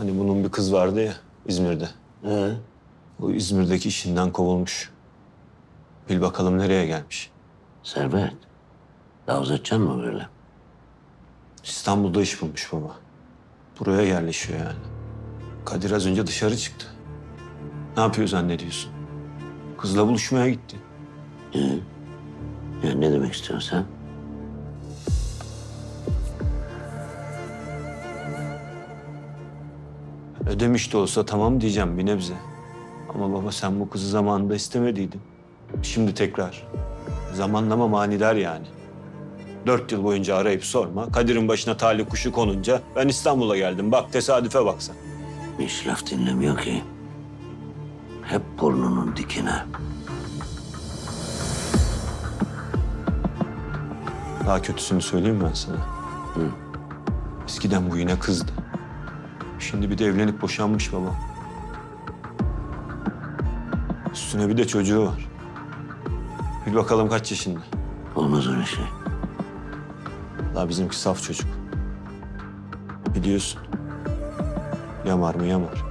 Hani bunun bir kız vardı ya İzmir'de. He? O İzmir'deki işinden kovulmuş. Bil bakalım nereye gelmiş. Servet. Daha uzatacaksın mı böyle? İstanbul'da iş bulmuş baba. Buraya yerleşiyor yani. Kadir az önce dışarı çıktı. Ne yapıyor zannediyorsun? Kızla buluşmaya gitti. He? Ya ne demek istiyorsun sen? Ödemiş de olsa tamam diyeceğim bir nebze. Ama baba sen bu kızı zamanında istemediydin. Şimdi tekrar. Zamanlama manidar yani. Dört yıl boyunca arayıp sorma. Kadir'in başına talih kuşu konunca ben İstanbul'a geldim. Bak tesadüfe baksan. Hiç laf dinlemiyor ki. Hep burnunun dikine. Daha kötüsünü söyleyeyim ben sana. Eskiden bu yine kızdı. Şimdi bir de evlenip boşanmış baba. Üstüne bir de çocuğu var. Bir bakalım kaç yaşında. Olmaz öyle şey. Daha bizimki saf çocuk. Biliyorsun. Yamar mı yamar.